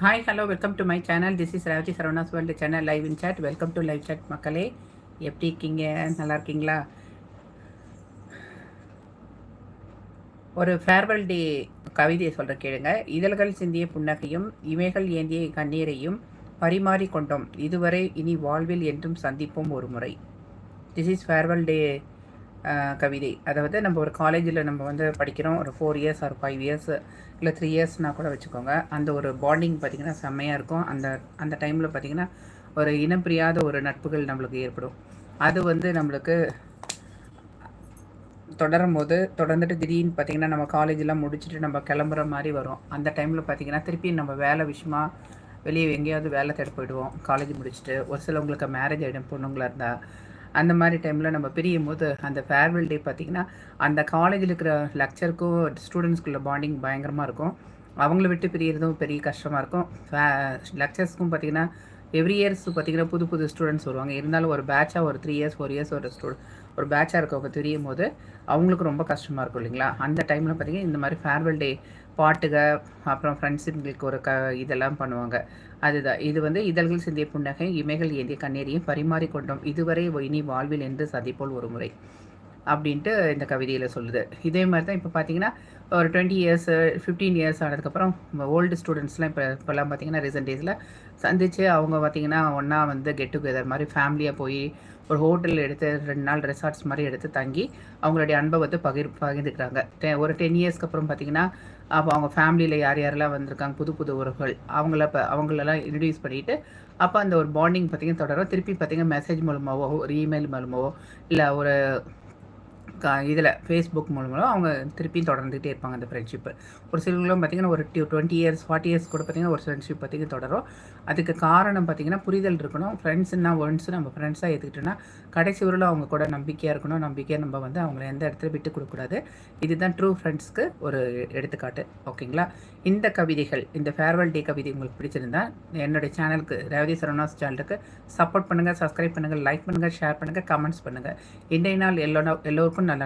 Hi hello welcome to my channel this is Ravathi Saravana's world channel live in chat welcome to live chat மக்களே. எப்படி இருக்கீங்க? நல்லா இருக்கீங்களா? ஒரு farewell day கவிதையை சொல்கிற கேளுங்க. இதழ்கள் சிந்திய புன்னகையும் இமைகள் ஏந்திய கண்ணீரையும் பரிமாறி கொண்டோம் இதுவரை இனி வாழ்வில் என்றும் சந்திப்போம் ஒரு முறை. திஸ் இஸ் ஃபேர்வெல் டே கவிதை. அதாவது நம்ம ஒரு காலேஜில் நம்ம வந்து படிக்கிறோம் ஒரு four years or five years இல்லை த்ரீ இயர்ஸ்னால் கூட வச்சுக்கோங்க. அந்த ஒரு பாண்டிங் பார்த்திங்கன்னா செம்மையாக இருக்கும். அந்த அந்த டைமில் பார்த்திங்கன்னா ஒரு இனம் பிரியாத ஒரு நட்புகள் நம்மளுக்கு ஏற்படும். அது வந்து நம்மளுக்கு தொடரும் போது தொடர்ந்துட்டு திடீர்னு பார்த்திங்கன்னா நம்ம காலேஜெலாம் முடிச்சுட்டு நம்ம கிளம்புற மாதிரி வரும். அந்த டைமில் பார்த்திங்கன்னா திருப்பி நம்ம வேலை விஷயமா வெளியே எங்கேயாவது வேலை தேட போயிடுவோம். காலேஜ் முடிச்சுட்டு ஒரு சிலவங்களுக்கு மேரேஜ் ஆகிடும் பொண்ணுங்களாக இருந்தால் அந்த மாதிரி டைமில் நம்ம பிரியும் போது அந்த ஃபேர்வெல் டே பார்த்திங்கன்னா அந்த காலேஜில் இருக்கிற லெக்சருக்கும் ஸ்டூடெண்ட்ஸ்குள்ள பாண்டிங் பயங்கரமாக இருக்கும். அவங்கள விட்டு பிரியறதும் பெரிய கஷ்டமாக இருக்கும். லெக்சர்ஸ்க்கும் பார்த்திங்கன்னா எவ்ரி இயர்ஸ் பார்த்திங்கன்னா புது புது ஸ்டூடெண்ட்ஸ் வருவாங்க. இருந்தாலும் ஒரு பேட்சாக ஒரு த்ரீ இயர்ஸ் ஃபோர் இயர்ஸ் ஒரு ஸ்டூ ஒரு பேட்சாக இருக்கவங்க தெரியும் போது அவங்களுக்கு ரொம்ப கஷ்டமாக இருக்கும் இல்லைங்களா? அந்த டைமில் பார்த்திங்கன்னா இந்த மாதிரி ஃபேர்வெல் டே பாட்டுக அப்புறம் ஃப்ரெண்ட்ஸுங்களுக்கு ஒரு க இதெல்லாம் பண்ணுவாங்க. அதுதான். இது வந்து இதழ்கள் சிந்திய புன்னகை இமைகள் ஏந்திய கண்ணீரையும் பரிமாறிக்கொண்டோம். இதுவரை இனி வாழ்வில் என்று சதிப்போல் ஒரு முறை? அப்படின்ட்டு இந்த கவிதையில் சொல்லுது. இதே மாதிரி தான் இப்போ பார்த்தீங்கன்னா ஒரு டுவெண்ட்டி இயர்ஸ் ஃபிஃப்டீன் இயர்ஸ் ஆனதுக்கப்புறம் ஓல்டு ஸ்டூடெண்ட்ஸ்லாம் இப்போ இப்போல்லாம் பார்த்தீங்கன்னா ரீசெண்ட் டேஸில் சந்தித்து அவங்க பார்த்திங்கன்னா ஒன்றா வந்து கெட் டுகெதர் மாதிரி ஃபேமிலியாக போய் ஒரு ஹோட்டல் எடுத்து ரெண்டு நாள் ரெசார்ட்ஸ் மாதிரி எடுத்து தங்கி அவங்களுடைய அன்பை வந்து பகிர் பகிர்ந்துக்கிறாங்க. ஒரு டென் இயர்ஸ்க்கு அப்புறம் பார்த்திங்கன்னா அப்போ அவங்க ஃபேமிலியில் யார் யாரெல்லாம் வந்திருக்காங்க புது புது உறவுகள் அவங்கள இப்போ அவங்களெல்லாம் இன்ட்ரடியூஸ் பண்ணிவிட்டு அப்போ அந்த ஒரு பாண்டிங் பார்த்திங்கன்னா தொடரும். திருப்பி பார்த்திங்கன்னா மெசேஜ் மூலமாகவோ ஒரு இமெயில் மூலமாகவோ இல்லை ஒரு இதில் ஃபேஸ்புக் மூலமாக அவங்க திருப்பியும் தொடர்ந்துகிட்டே இருப்பாங்க அந்த ஃப்ரெண்ட்ஷிப்பு ஒரு சிலர்களும் பார்த்திங்கன்னா ஒரு two twenty years forty years கூட பார்த்திங்கன்னா ஒரு ஃப்ரெண்ட்ஷிப் பார்த்திங்கன்னா தொடரும். அதுக்கு காரணம் பார்த்திங்கன்னா புரிதல் இருக்கணும். ஃப்ரெண்ட்ஸ்னா ஒன்ஸ் நம்ம ஃப்ரெண்ட்ஸாக எடுத்துக்கிட்டோன்னா கடைசி ஊரில் அவங்க கூட நம்பிக்கையாக இருக்கணும். நம்பிக்கையாக நம்ம வந்து அவங்கள எந்த இடத்துல விட்டு கொடுக்கக்கூடாது. இதுதான் ட்ரூ ஃப்ரெண்ட்ஸ்க்கு ஒரு எடுத்துக்காட்டு. ஓகேங்களா இந்த கவிதைகள் இந்த ஃபேர்வெல் டே கவிதை உங்களுக்கு பிடிச்சிருந்தா என்னுடைய சேனலுக்கு ரேவதி சரவணாஸ் சேனலுக்கு சப்போர்ட் பண்ணுங்கள் சப்ஸ்கிரைப் பண்ணுங்கள் லைக் பண்ணுங்கள் ஷேர் பண்ணுங்கள் கமெண்ட்ஸ் பண்ணுங்கள் இன்றைய நாள் எல்லோ எல்லோருக்கும் நல்ல